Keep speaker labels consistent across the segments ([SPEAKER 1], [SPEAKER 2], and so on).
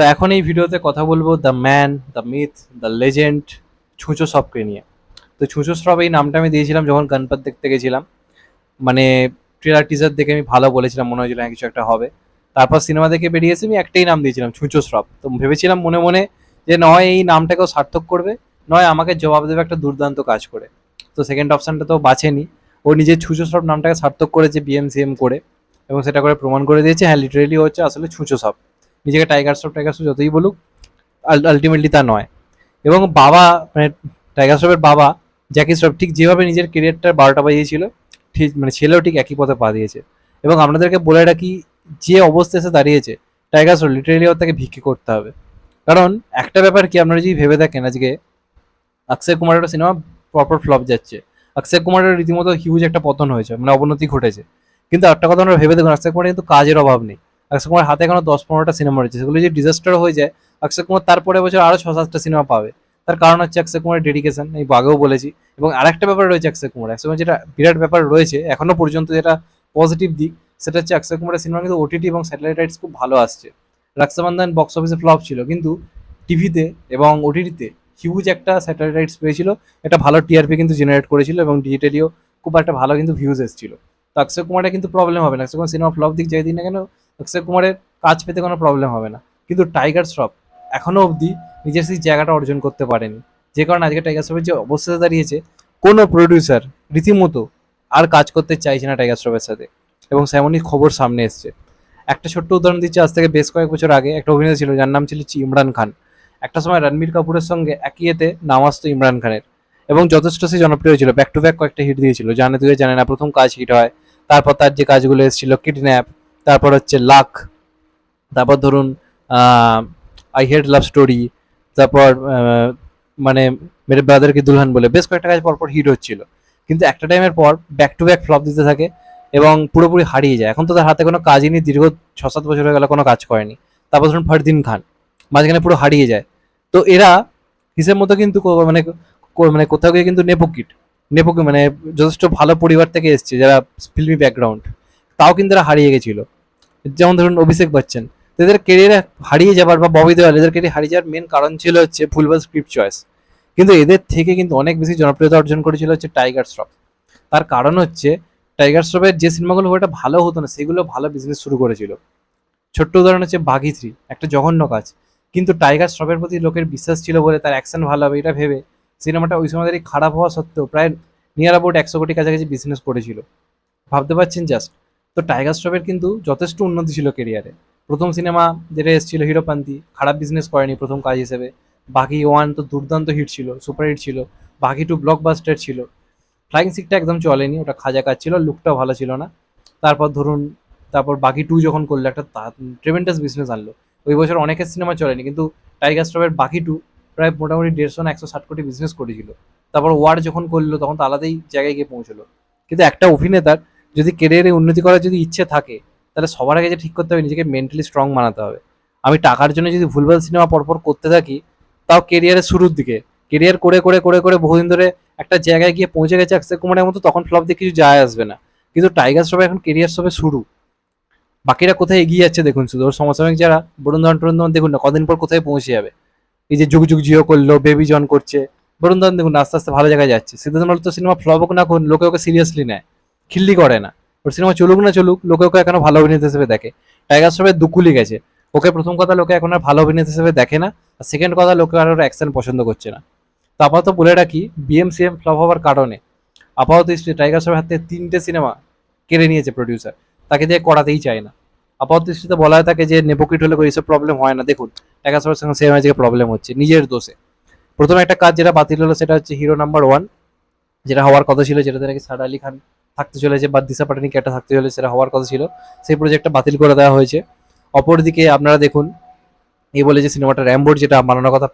[SPEAKER 1] তো এখন এই ভিডিওতে কথা বলব the man the myth the legend ছুঁচো সবকে নিয়ে। তো ছুঁচো সব এই নামটা আমি দিয়েছিলাম যখন গণপত দেখতে গেছিলাম। মানে ট্রেলার টিজার দেখে আমি ভালো বলেছিলাম, মনে হয়েছিল হ্যাঁ কিছু একটা হবে। তারপর সিনেমা দেখে বেরিয়েছে আমি একটাই নাম দিয়েছিলাম, ছুঁচো শ্রপ তো ভেবেছিলাম মনে মনে যে নয়, এই নামটাকেও সার্থক করবে, নয়, আমাকে জবাব দেবে একটা দুর্দান্ত কাজ করে। তো সেকেন্ড অপশানটা তো বাছেনি ও নিজের ছুঁচো সব নামটাকে সার্থক করেছে বিএমসিএম করে, এবং সেটা করে প্রমাণ করে দিয়েছে হ্যাঁ লিটারেলি হচ্ছে আসলে ছুঁচো সব নিজেকে টাইগার শ্রফ টাইগার শ্রফ যতই বলুক আলটিমেটলি তা নয়। এবং বাবা মানে টাইগার শ্রফের বাবা জ্যাকি শ্রফ ঠিক যেভাবে নিজের কেরিয়ারটার বারোটা বাজিয়েছিল, ঠিক মানে ছেলেও ঠিক একই পথে পা দিয়েছে। এবং আপনাদেরকে বলে রাখি, যে অবস্থা এসে দাঁড়িয়েছে টাইগার শ্রফ লিটারেলি তাকে ভিক্ষে করতে হবে। কারণ একটা ব্যাপার কি আপনারা যদি ভেবে দেখেন, আজকে অক্ষয় কুমারের সিনেমা প্রপার ফ্লপ যাচ্ছে। অক্ষয় কুমারের রীতিমতো হিউজ একটা পতন হয়েছে মানে অবনতি ঘটেছে। কিন্তু একটা কথা আমরা ভেবে দেখুন অক্ষয় কুমারের কিন্তু কাজের অভাব নেই। অক্ষয় কুমার হাতে এখনও দশ পনেরোটা সিনেমা রয়েছে। সেগুলো যদি ডিজাস্টার হয়ে যায় অক্ষয় কুমার তারপরে বছর আরও ছ সাতটা সিনেমা পাবে। তার কারণ হচ্ছে অক্ষয় কুমারের ডেডিকেশন এই আগেও বলেছি। এবং আরেকটা ব্যাপার রয়েছে অক্ষয় কুমার অক্ষয় কুমার যেটা বিরাট ব্যাপার রয়েছে, এখনও পর্যন্ত যেটা পজিটিভ দিক, সেটা হচ্ছে অক্ষয় কুমারের সিনেমা কিন্তু ওটিটি এবং স্যাটেলাইট রাইটস খুব ভালো আসছে। রাক্সাবন্ধন বক্স অফিসে ফ্লপ ছিল, কিন্তু টিভিতে এবং ওটিটিতে হিউজ একটা স্যাটেলাইট রাইটস পেয়েছিল। একটা ভালো টিআরপি কিন্তু জেনারেট করেছিল এবং ডিজিটালিও খুব একটা ভালো কিন্তু ভিউজ এসেছিল। তো অক্ষয় কুমারের কিন্তু প্রবলেম হবে না। অক্ষয় কুমার সিনেমা ফ্লপ দিক যাই দিন না কেন অক্ষয় কুমারের কাজ পেতে কোনো প্রবলেম হবে না। কিন্তু টাইগার শ্রফ এখনও অবধি নিজের সেই জায়গাটা অর্জন করতে পারেনি। যে কারণে আজকে টাইগার শ্রফের যে অবস্থাতে দাঁড়িয়েছে, কোনো প্রডিউসার রীতিমতো আর কাজ করতে চাইছে না টাইগার শ্রফের সাথে। এবং সেমনই খবর সামনে এসছে। একটা ছোট্ট উদাহরণ দিচ্ছে, আজ থেকে বেশ কয়েক বছর আগে একটা অভিনেতা ছিল, যার নাম ছিল ইমরান খান। একটা সময় রণবীর কাপুরের সঙ্গে একই এতে নাম আসতো ইমরান খানের। এবং যথেষ্ট সে জনপ্রিয় ছিল। ব্যাক টু ব্যাক কয়েকটা হিট দিয়েছিল। জানে তুই জানে না, প্রথম কাজ হিট হয়, তারপর তার যে কাজগুলো এসেছিল কিডন্যাপ তারপর হচ্ছে লাক, তারপর ধরুন আই হেড লাভ স্টোরি তারপর মানে মেরে ব্রাদারকে দুলহান বলে, বেশ কয়েকটা কাজ পরপর হিট হচ্ছিল। কিন্তু একটা টাইমের পর ব্যাক টু ব্যাক ফ্লপ দিতে থাকে এবং পুরোপুরি হারিয়ে যায়। এখন তো তার হাতে কোনো কাজই নেই, দীর্ঘ ছ সাত বছর হয়ে গেল, কোনো কাজ করেনি। তারপর ধরুন ফরদিন খান, মাঝখানে পুরো হারিয়ে যায়। তো এরা হিসেব মতো কিন্তু মানে মানে কোথাও গিয়ে কিন্তু নেপোকিট, নেপোকি মানে যথেষ্ট ভালো পরিবার থেকে এসছে, যারা ফিল্মি ব্যাকগ্রাউন্ড তাও কিন্তু তারা হারিয়ে গেছিল। যেমন ধরুন অভিষেক বচ্চন তো এদের কেরিয়ারে হারিয়ে যাবার বা ববি দেওয়াল, এদের কেরিয়ার হারিয়ে যাওয়ার মেন কারণ ছিল হচ্ছে ভুলভাল স্ক্রিপ্ট চয়েস কিন্তু এদের থেকে কিন্তু অনেক বেশি জনপ্রিয়তা অর্জন করেছিল হচ্ছে টাইগার শ্রফ তার কারণ হচ্ছে টাইগার শ্রফের যে সিনেমাগুলো একটা ভালো হতো না, সেগুলো ভালো বিজনেস শুরু করেছিল। ছোট্ট উদাহরণ হচ্ছে বাঘি থ্রি একটা জঘন্য কাজ। কিন্তু টাইগার শ্রফের প্রতি লোকের বিশ্বাস ছিল বলে তার অ্যাকশন ভালো হবে, এটা ভেবে সিনেমাটা ওই সময় খারাপ হওয়া সত্ত্বেও প্রায় নিয়ার অ্যাবাউট একশো কোটি কাছাকাছি বিজনেস করেছিল। ভাবতে পারছেন জাস্ট তো টাইগার শ্রফের কিন্তু যথেষ্ট উন্নতি ছিল কেরিয়ারে প্রথম সিনেমা যেটা এসেছিল হিরোপান্তি খারাপ বিজনেস করেনি প্রথম কাজ হিসেবে। বাকি ওয়ান তো দুর্দান্ত হিট ছিল সুপার হিট ছিল। বাকি টু ব্লকবাস্টার ছিল। ফ্লাইং সিটটা একদম চলেনি, ওটা খাজা কাজ ছিল লুকটাও ভালো ছিল না। তারপর ধরুন, তারপর বাকি টু যখন করল একটা ট্রেমেন্টাস বিজনেস আনলো। ওই বছর অনেকের সিনেমা চলেনি, কিন্তু টাইগার শ্রফের বাকি টু প্রায় মোটামুটি দেড়শো না একশো ষাট কোটি বিজনেস করেছিল। তারপর ওয়ার যখন করল, তখন তো আলাদাই জায়গায় গিয়ে পৌঁছলো। কিন্তু একটা অভিনেতার যদি কেরিয়ারে উন্নতি করার যদি ইচ্ছে থাকে, তাহলে সবার আগে যে ঠিক করতে হবে, নিজেকে মেন্টালি স্ট্রং বানাতে হবে। আমি টাকার জন্য যদি ভুলভাল সিনেমা পরপর করতে থাকি, তাও কেরিয়ারের শুরুর দিকে। কেরিয়ার করে করে করে করে বহুদিন ধরে একটা জায়গায় গিয়ে পৌঁছে গেছে অক্ষয় কুমারের মতো, তখন ফ্লপ দিয়ে কিছু যায় আসবে না। কিন্তু টাইগার শ্রফের এখন কেরিয়ার সবে শুরু। বাকিরা কোথায় এগিয়ে যাচ্ছে দেখুন শুধু। ওর সমসাময়িক যারা বরুণ টরুণ দেখুন না, কদিন পর কোথায় পৌঁছে যাবে। এই যে যুগ যুগ জিও করল বেবি জন করছে। বরুণ ধরন দেখুন আস্তে আস্তে ভালো জায়গায় যাচ্ছে। সিদ্ধার্থ মালতো সিনেমা ফ্লপ হোক না লোকে ওকে সিরিয়াসলি নেয়। খিল্লি করে না। ওর সিনেমা চলুক না চলুক, লোকে ওকে এখনও ভালো অভিনেতা হিসেবে দেখে। টাইগার শ্রফের দুকুলি গেছে। ওকে প্রথম কথা লোকে এখন আর ভালো অভিনেতা হিসেবে দেখে না, আর সেকেন্ড কথা লোকে আর ওর অ্যাকশন পছন্দ করছে না। তো আপাতত বলে রাখি বিএমসিএম ফ্লপ হওয়ার কারণে আপাতত টাইগার শ্রফের হাতে তিনটে সিনেমা কেড়ে নিয়েছে প্রডিউসার তাকে দিয়ে করাতেই চায় না। আপাতত দৃষ্টিতে বলা হয় তাকে যে নেপোকিট হলে এইসব প্রবলেম হয় না। দেখুন টাইগার শ্রফের সঙ্গে সিনেমা আজকে প্রবলেম হচ্ছে, নিজের দোষে। প্রথম একটা কাজ যেটা বাতিল হলো, সেটা হচ্ছে হিরো নাম্বার ওয়ান যেটা হওয়ার কথা ছিল, যেটাতে নাকি সারা আলী খান থাকতে চলেছে বা দিশা পাটানি একটা থাকতে চলেছে, সেটা হওয়ার কথা ছিল। সেই প্রজেক্টটা বাতিল করে দেওয়া হয়েছে। অপরদিকে আপনারা দেখুন, এই বলে যে সিনেমাটা র্যাম্বোর্ড যেটা বানানোর কথা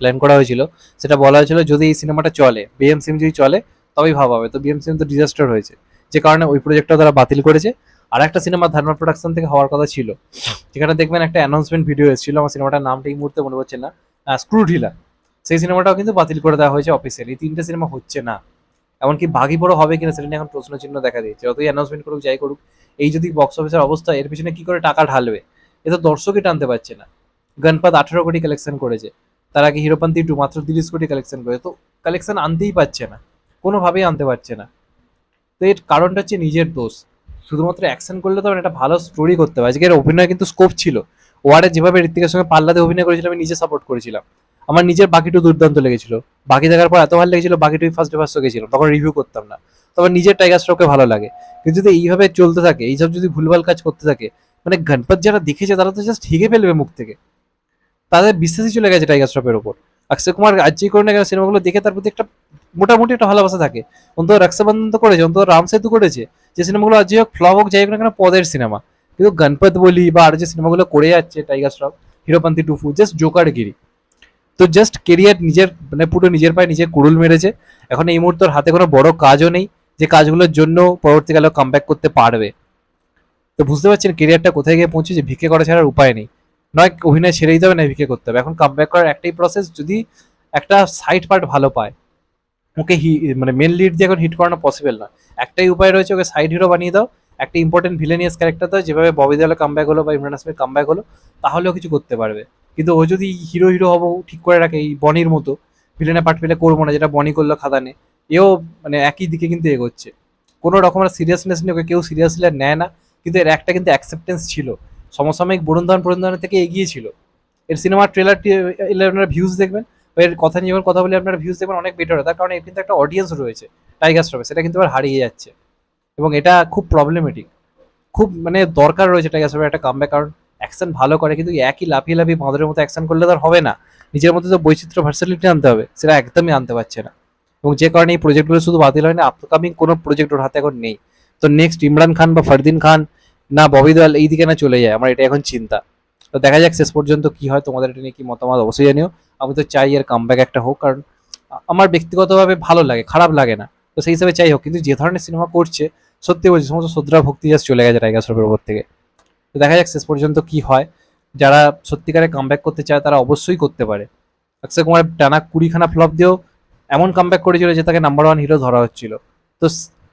[SPEAKER 1] প্ল্যান করা হয়েছিল, সেটা বলা হয়েছিল যদি এই সিনেমাটা চলে বিএমসিএম যদি চলে, তবেই ভাবা হবে। তো বিএমসিএম তো ডিজাস্টার হয়েছে। যে কারণে ওই প্রজেক্টটা তারা বাতিল করেছে। আর একটা সিনেমা ধর্মা প্রোডাকশন থেকে হওয়ার কথা ছিল। যেখানে দেখবেন একটা অ্যানাউন্সমেন্ট ভিডিও এসেছিল, আমার সিনেমাটার নামটা এই মুহূর্তে মনে পড়ছে না। স্ক্রু ঢিলা সেই সিনেমাটাও কিন্তু বাতিল করে দেওয়া হয়েছে অফিসিয়ালি এই তিনটে সিনেমা হচ্ছে না। এমনকি বাঘি বড় হবে কিনা সেটা নিয়ে এখন প্রশ্ন চিহ্ন দেখা দিয়েছে। যতই অ্যানাউন্সমেন্ট করুক, যাই করুক, এই যদি বক্স অফিসের অবস্থা, এর পিছনে কি করে টাকা ঢালবে? এ তো দর্শকই টানতে পারছে না। গণপত আঠেরো কোটি কালেকশন করেছে। তার আগে হিরোপান্তি টু মাত্র তিরিশ কোটি কালেকশন করেছে। তো কালেকশন আনতেই পারছে না। কোনোভাবেই আনতে পারছে না। তো এর কারণটা হচ্ছে নিজের দোষ। শুধুমাত্র অ্যাকশন করলে তো একটা ভালো স্টোরি করতে হবে আজকের অভিনয় কিন্তু স্কোপ ছিল। ওয়ার্ডে যেভাবে ঋত্বিকের সঙ্গে পাল্লাতে অভিনয় করেছিল, আমি নিজে সাপোর্ট করেছিলাম। আমার নিজের বাকিটু দুর্দান্ত লেগেছিল। বাকি দেখার পর এত ভালো লেগেছিল বাকিটুই ফার্স্ট ফার্স্ট গেছিলাম তখন রিভিউ করতাম না। তখন নিজের টাইগার শ্রফকে ভালো লাগে। কিন্তু যদি এইভাবে চলতে থাকে, এইসব যদি ভুলভাল কাজ করতে থাকে মানে গণপত যারা দেখেছে, তারা তো জাস্ট হেগে ফেলবে মুখ থেকে। তাদের বিশ্বাসই চলে গেছে টাইগার শ্রফের ওপর অক্ষয় কুমার যে করে না কেন সিনেমাগুলো দেখে তার প্রতি একটা মোটামুটি একটা ভালোবাসা থাকে। অন্তত রক্ষাবন্ধন তো করেছে, অন্তত রাম সেতু করেছে, যে সিনেমাগুলো আজ যে হোক ফ্লপ হোক, যাই হোক না কেন পদের সিনেমা। কিন্তু গণপত বলি বা আর যে সিনেমাগুলো করে যাচ্ছে টাইগার শ্রফ হিরোপন্থী টুফু জাস্ট জোকারগিরি তো জাস্ট কেরিয়ার নিজের মানে পুরো নিজের পায়ে নিজে কুড়ুল মেরেছে। এখন এই মুহূর্তে হাতে কোনো বড় কাজও নেই, যে কাজগুলোর জন্য পরবর্তীকালে কামব্যাক করতে পারবে। তো বুঝতে পারছেন কেরিয়ারটা কোথায় গিয়ে পৌঁছেছে, ভিক্ষে করা ছাড়ার উপায় নেই। নয় অভিনয় ছেড়ে দিতে হবে, না ভিক্ষে করতে হবে। এখন কামব্যাক করার একটাই প্রসেস যদি একটা সাইড পার্ট ভালো পায়, ওকে হি মানে মেন লিড দিয়ে এখন হিট করানো পসিবল না একটাই উপায় রয়েছে, ওকে সাইড হিরো বানিয়ে দাও। একটা ইম্পর্টেন্ট ভিলেনিয়াস ক্যারেক্টার দাও, যেভাবে ববি দেওয়ালে কামব্যাক হলো বা ইমরান হাসমির কামব্যাক হলো, তাহলেও কিছু করতে পারবে। কিন্তু ও যদি হিরো হিরো হব, ঠিক করে রাখে এই বনির মতো ভিলেনের পার্ট পেলে করব না, যেটা বনি করল খাদানে, এও মানে একই দিকে কিন্তু এগোচ্ছে। কোনো রকমের সিরিয়াসনেস নিয়ে ওকে কেউ সিরিয়াসলি নেয় না, কিন্তু এর একটা কিন্তু অ্যাকসেপ্টেন্স ছিল। সমসাময়িক বরুণ বরুণ থেকে এগিয়ে ছিল। এর সিনেমার ট্রেলারটি এলে আপনারা ভিউজ দেখবেন এর কথা নিয়ে যখন কথা বলে, আপনারা ভিউজ দেখবেন অনেক বেটার হয়। তার কারণ এর কিন্তু একটা অডিয়েন্স রয়েছে টাইগার শ্রফে সেটা কিন্তু আবার হারিয়ে যাচ্ছে। এবং এটা খুব প্রবলেমেটিক খুব মানে দরকার রয়েছে টাইগার শ্রফের একটা কামব্যাক কারণ অ্যাকশন ভালো করে, কিন্তু একই লাফিয়ে লাফিয়ে বাঁদরের মতো অ্যাকশন করলে তো আর হবে না। নিজের মধ্যে তো বৈচিত্র্য ভার্সালিটি আনতে হবে, সেটা একদমই আনতে পারছে না। এবং যে কারণে এই প্রজেক্টগুলো শুধু বাতিল হয় না আপকামিং কোনো প্রজেক্ট ওর হাতে এখন নেই। তো নেক্সট ইমরান খান বা ফরদিন খান না ববি দয়াল এই দিকে না চলে যায়, আমার এটা এখন চিন্তা। তো দেখা যাক শেষ পর্যন্ত কি হয়, তোমাদের এটা নিয়ে কি মতামত অবশ্যই জানিও। আমি তো চাই এর কামব্যাক একটা হোক, কারণ আমার ব্যক্তিগতভাবে ভালো লাগে, খারাপ লাগে না। তো সেই হিসাবে চাই হোক, কিন্তু যে ধরনের সিনেমা করছে, সত্যি বলছি, সমস্ত শ্রদ্ধা, ভক্তি জাস্ট চলে গেছে টাইগার শ্রফের উপর থেকে। তো দেখা যাক শেষ পর্যন্ত কি হয়। যারা সত্যিকারে কামব্যাক করতে চায়, তারা অবশ্যই করতে পারে। অক্ষয় কুমার টানা কুড়িখানা ফ্লপ দিয়েও এমন কামব্যাক করেছিল যে তাকে নাম্বার ওয়ান হিরো ধরা হচ্ছিল। তো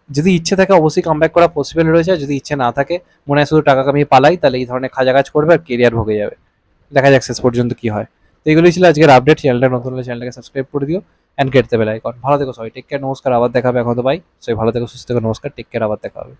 [SPEAKER 1] যদি ইচ্ছে থাকে অবশ্যই কামব্যাক করা পসিবল রয়েছে যদি ইচ্ছে না থাকে, মনে হয় শুধু টাকা কামিয়ে পালাই, তাহলে এই ধরনের খাজা কাজ করবে আর কেরিয়ার ভোগে যাবে। দেখা যাক শেষ পর্যন্ত কি হয়। তো এগুলোই ছিল আজকের আপডেট চ্যানেলটা নতুন হলে চ্যানেলটাকে সাবস্ক্রাইব করে দিও অ্যান্ড কেটে বেল আইকন ভালো থেকো সবাই টেক কেয়ার নমস্কার, আবার দেখা হবে এখন তো ভাই সবাই ভালো থেকো, সুস্থ থেকো, নমস্কার টেক কেয়ার আবার দেখা হবে।